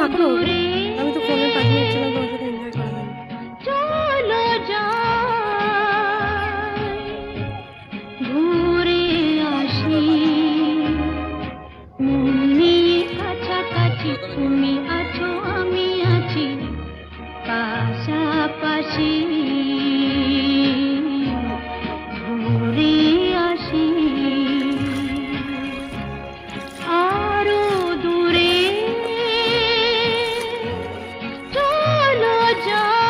থাকো আমি তো ফোনে তোমার সাথে এনজয় করা যাবে চলো ঘুরে আসি। মনে কাছাকাছি তুমি আছো, আমি আছি। পাশাপাশি যায়